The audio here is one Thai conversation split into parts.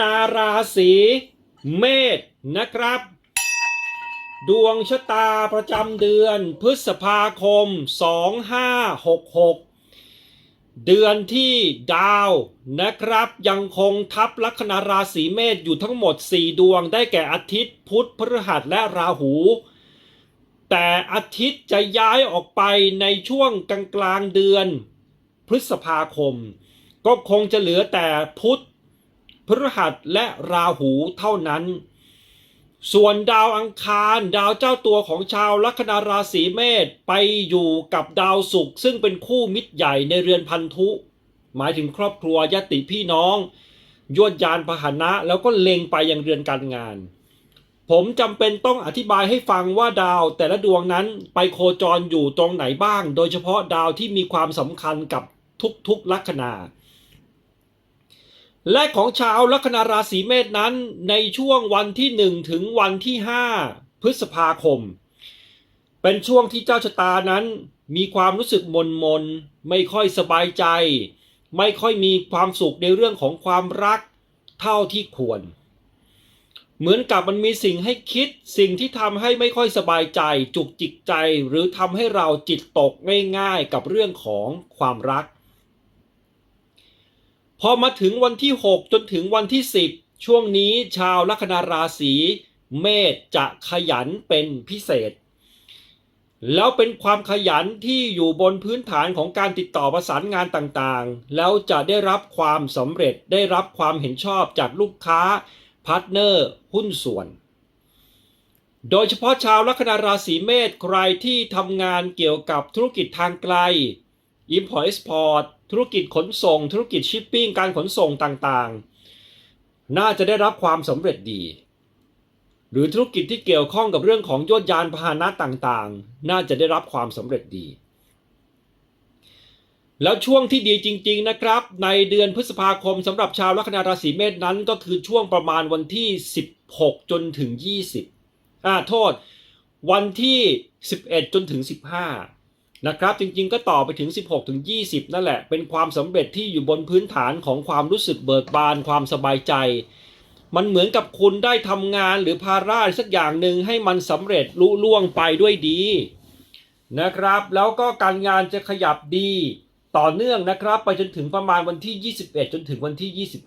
นาราศีเมษนะครับ ดวงชะตาประจำเดือนพฤษภาคม 2566 เดือนที่ดาวนะครับ ยังคงทับลัคนาราศีเมษอยู่ทั้งหมด 4 ดวงได้แก่อาทิตย์พุธพฤหัสและราหู แต่อาทิตย์จะย้ายออกไปในช่วงกลางกลางเดือนพฤษภาคม ก็คงจะเหลือแต่พุธ พฤหัสและราหูเท่านั้น ส่วนดาวอังคารดาวเจ้าตัวของชาวลัคนาราศีเมษไปอยู่กับดาวศุกร์ซึ่งเป็นคู่มิตรใหญ่ในเรือนพันธุ หมายถึงครอบครัวยติพี่น้องยวดยานพาหนะแล้วก็เล็งไปยังเรือนการงาน ผมจำเป็นต้องอธิบายให้ฟังว่าดาวแต่ละดวงนั้นไปโคจรอยู่ตรงไหนบ้าง โดยเฉพาะดาวที่มีความสำคัญกับทุกๆลัคนา และของชาวลัคนาราศีเมษนั้นในช่วงวันที่1ถึงวันที่5พฤษภาคม เป็นช่วงที่เจ้าชะตานั้นมีความรู้สึกมนมนไม่ค่อยสบายใจ ไม่ค่อยมีความสุขในเรื่องของความรักเท่าที่ควร เหมือนกับมันมีสิ่งให้คิดสิ่งที่ทำให้ไม่ค่อยสบายใจ จุกจิกใจ หรือทำให้เราจิตตกง่ายๆ กับเรื่องของความรัก พอมาถึงวันที่ 6 จนถึงวันที่ 10 ช่วงนี้ชาวลัคนาราศีเมษจะขยันเป็นพิเศษ แล้วเป็นความขยันที่อยู่บนพื้นฐานของการติดต่อประสานงานต่างๆ แล้วจะได้รับความสำเร็จได้รับความเห็นชอบจากลูกค้าพาร์ทเนอร์ หุ้นส่วน โดยเฉพาะชาวลัคนาราศีเมษใครที่ทำงานเกี่ยวกับธุรกิจทางไกล Import Export ธุรกิจขนส่ง ธุรกิจชิปปิ้ง การขนส่งต่างๆ น่าจะได้รับความสำเร็จดี หรือธุรกิจที่เกี่ยวข้องกับเรื่องของยวดยานพาหนะต่างๆ น่าจะได้รับความสำเร็จดี แล้วช่วงที่ดีจริง ๆนะครับ ในเดือนพฤษภาคมสำหรับชาวลัคนาราศีเมษนั้นก็คือช่วงประมาณวันที่ 16 จนถึง 20อ่าโทษ วันที่ 11 จนถึง 15 นะครับ จริงๆ ก็ต่อไปถึง 16ถึง20 นั่นแหละ เป็นความสำเร็จที่อยู่บนพื้นฐานของความรู้สึกเบิกบานความสบายใจ มันเหมือนกับคุณได้ทำงานหรือภาระสักอย่างหนึ่งให้มันสำเร็จลุล่วงไปด้วยดี นะครับ แล้วก็การงานจะขยับดี ต่อเนื่องนะครับ ไปจนถึงประมาณวันที่ 21 จนถึงวันที่ 25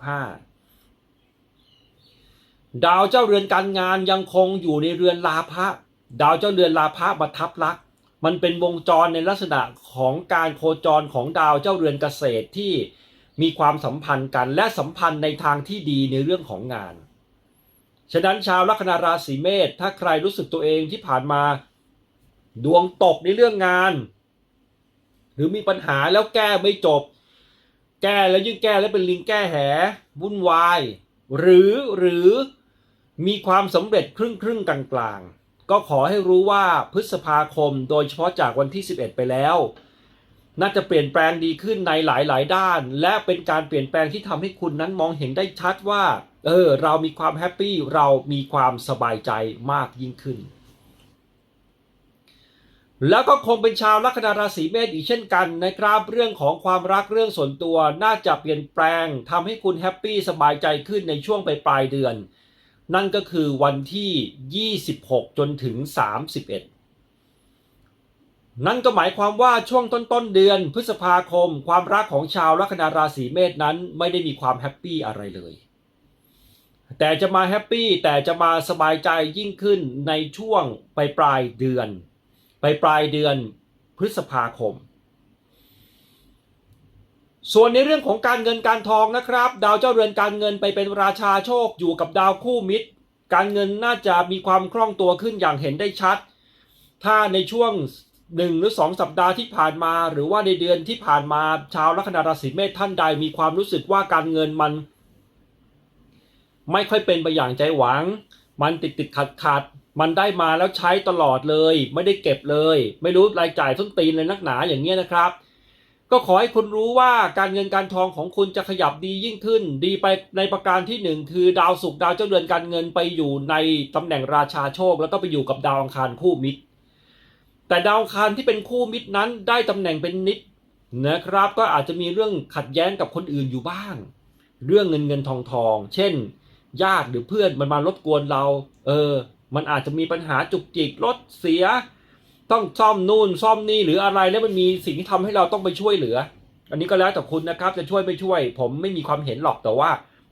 ดาวเจ้าเรือนการงานยังคงอยู่ในเรือนลาภะดาวเจ้าเรือนลาภะบัทับลักษณ์ มันเป็นวงจรในลักษณะของการโคจรของดาวเจ้าเรือนเกษตรที่มีความสัมพันธ์กันและสัมพันธ์ในทางที่ดีในเรื่องของงาน ฉะนั้นชาวลัคนาราศีเมษถ้าใครรู้สึกตัวเองที่ผ่านมา ดวงตกในเรื่องงาน หรือมีปัญหาแล้วแก้ไม่จบ แก้แล้วยิ่งแก้แล้วเป็นลิงแก้แหวุ่นวาย หรือหรือมีความสำเร็จครึ่งครึ่งกลางกลางๆ ก็ขอให้รู้ว่าพฤษภาคมโดยเฉพาะจากวันที่ 11 ไปแล้ว น่าจะเปลี่ยนแปลงดีขึ้นในหลาย ๆ ด้าน และเป็นการเปลี่ยนแปลงที่ทำให้คุณนั้นมองเห็นได้ชัดว่า เออ เรามีความแฮปปี้ เรามีความสบายใจมากยิ่งขึ้น แล้วก็คงเป็นชาวลัคนาราศีเมษอีกเช่นกันนะครับ เรื่องของความรักเรื่องส่วนตัว น่าจะเปลี่ยนแปลงทำให้คุณแฮปปี้สบายใจขึ้นในช่วงปลายปลายเดือน นั่นก็คือวันที่ 26 จนถึง 31 นั่นก็หมายความว่าช่วงต้นต้นๆเดือนพฤษภาคม ความรักของชาวลัคนาราศีเมษนั้นไม่ได้มีความแฮปปี้อะไรเลย แต่จะมาแฮปปี้แต่จะมาสบายใจยิ่งขึ้นในช่วงปลายปลายเดือนไปปลายเดือนพฤษภาคม ส่วนในเรื่องของการเงินการทองนะครับ ดาวเจ้าเรือนการเงินไปเป็นราชาโชคอยู่กับดาวคู่มิตร การเงินน่าจะมีความคล่องตัวขึ้นอย่างเห็นได้ชัด ถ้าในช่วงหนึ่งหรือสองสัปดาห์ที่ผ่านมา หรือว่าในเดือนที่ผ่านมาชาวลัคนาราศีเมษท่านใดมีความรู้สึกว่าการเงินมัน ไม่ค่อยเป็นไปอย่างใจหวัง มันติดติดขัดขัดมันได้มาแล้วใช้ตลอดเลย ไม่ได้เก็บเลย ไม่รู้รายจ่ายต้นตีนเลยนักหนาอย่างเงี้ยนะครับ ก็ขอให้คุณรู้ว่าการเงินการทองของคุณจะขยับดียิ่งขึ้น ดีไปในประการที่หนึ่งคือดาวศุกร์ดาวเจ้าเรือนการเงินไปอยู่ในตำแหน่งราชาโชค แล้วก็ไปอยู่กับดาวอังคารคู่มิตร แต่ดาวอังคารที่เป็นคู่มิตรนั้นได้ตำแหน่งเป็นนิดนะครับ ก็อาจจะมีเรื่องขัดแย้งกับคนอื่นอยู่บ้าง เรื่องเงินเงินทองทอง เช่น ญาติหรือเพื่อนมันมารบกวนเรา เออ มันอาจจะมีปัญหาจุกจิกรถเสีย ต้องซ่อมนู่นซ่อมนี่หรืออะไรแล้วมันมีสิ่งที่ทำให้เราต้องไปช่วยเหลือ อันนี้ก็แล้วแต่คุณนะครับ จะช่วยไม่ช่วย ผมไม่มีความเห็นหรอกแต่ว่า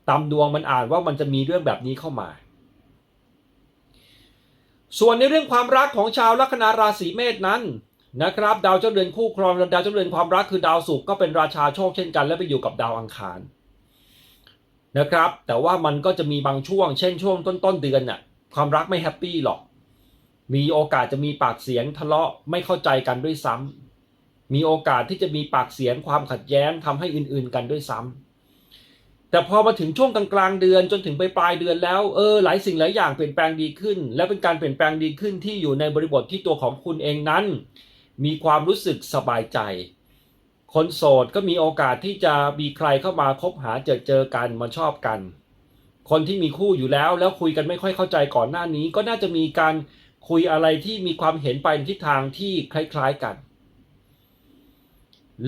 ตามดวงมันอ่านว่ามันจะมีเรื่องแบบนี้เข้ามา ส่วนในเรื่องความรักของชาวลัคนาราศีเมษนั้นนะครับดาวเจ้าเรือนคู่ครองดาวเจ้าเรือนความรักคือดาวศุกร์ก็เป็นราชาโชคเช่นกัน และไปอยู่กับดาวอังคารนะครับ แต่ว่ามันก็จะมีบางช่วง เช่นช่วงต้นต้นเดือนน่ะความรักไม่แฮปปี้หรอก มีโอกาสจะมีปากเสียงทะเลาะไม่เข้าใจกันด้วยซ้ำมีโอกาสที่จะมีปากเสียงความขัดแย้งทำให้อื่นๆกันด้วยซ้ำแต่พอมาถึงช่วงกลางๆเดือนจนถึงไปปลายเดือนแล้วเออหลายสิ่งหลายอย่างเปลี่ยนแปลงดีขึ้น และเป็นการเปลี่ยนแปลงดีขึ้นที่อยู่ในบริบทที่ตัวของคุณเองนั้น มีความรู้สึกสบายใจ คนโสดก็มีโอกาสที่จะมีใครเข้ามาคบหาเจอเจอกันมาชอบกัน คนที่มีคู่อยู่แล้วแล้วคุยกันไม่ค่อยเข้าใจก่อนหน้านี้ก็น่าจะมีการ คุยอะไรที่มีความเห็นไปในทิศทางที่คล้ายๆกัน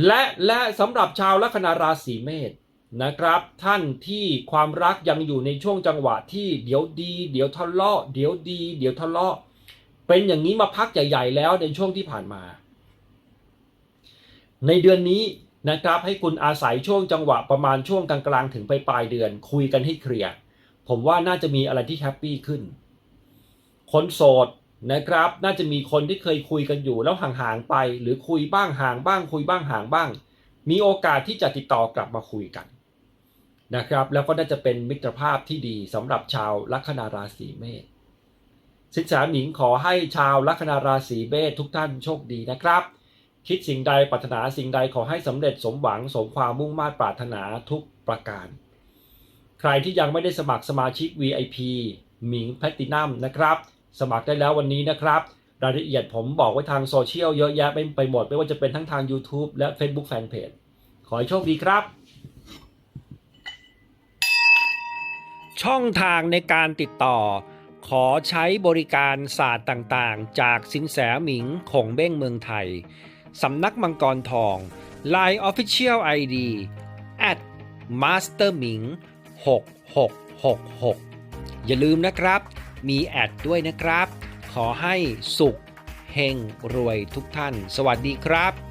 และและสำหรับชาวลัคนาราศีเมษนะครับ ท่านที่ความรักยังอยู่ในช่วงจังหวะที่เดี๋ยวดี เดี๋ยวทะเลาะเดี๋ยวดี เดี๋ยวทะเลาะเป็นอย่างนี้มาพักใหญ่ ๆ แล้วในช่วงที่ผ่านมา ในเดือนนี้นะครับให้คุณอาศัยช่วงจังหวะประมาณช่วงกลางๆถึงไปปลายเดือน คุยกันให้เคลียร์ผมว่าน่าจะมีอะไรที่แฮปปี้ขึ้น คนโสด นะครับ น่าจะมีคนที่เคยคุยกันอยู่แล้วห่างๆไป หรือคุยบ้างห่างบ้าง คุยบ้างห่างบ้าง มีโอกาสที่จะติดต่อกลับมาคุยกันนะครับ แล้วก็น่าจะเป็นมิตรภาพที่ดีสำหรับชาวลัคนาราศีเมษสินแสหมิงขอให้ชาวลัคนาราศีเมษทุกท่านโชคดีนะครับ คิดสิ่งใดปรารถนาสิ่งใดขอให้สำเร็จสมหวังสมความมุ่งมา่ปรารถนาทุกประการ ใครที่ยังไม่ได้สมัครสมาชิก VIP หมิงแพลตินัมนะครับ สมัครได้แล้ววันนี้นะครับ รายละเอียดผมบอกไว้ทางโซเชียลเยอะแยะไปหมด ไม่ว่าจะเป็นทั้งทาง YouTube และ Facebook Fanpage ขอให้โชคดีครับ ช่องทางในการติดต่อ ขอใช้บริการศาสตร์ต่างๆ จากสินแสหมิงคงเบ้งเมืองไทย สำนักมังกรทอง Line Official ID at master หมิง6666 อย่าลืมนะครับ มีแอดด้วยนะครับ ขอให้สุขเฮงรวยทุกท่าน สวัสดีครับ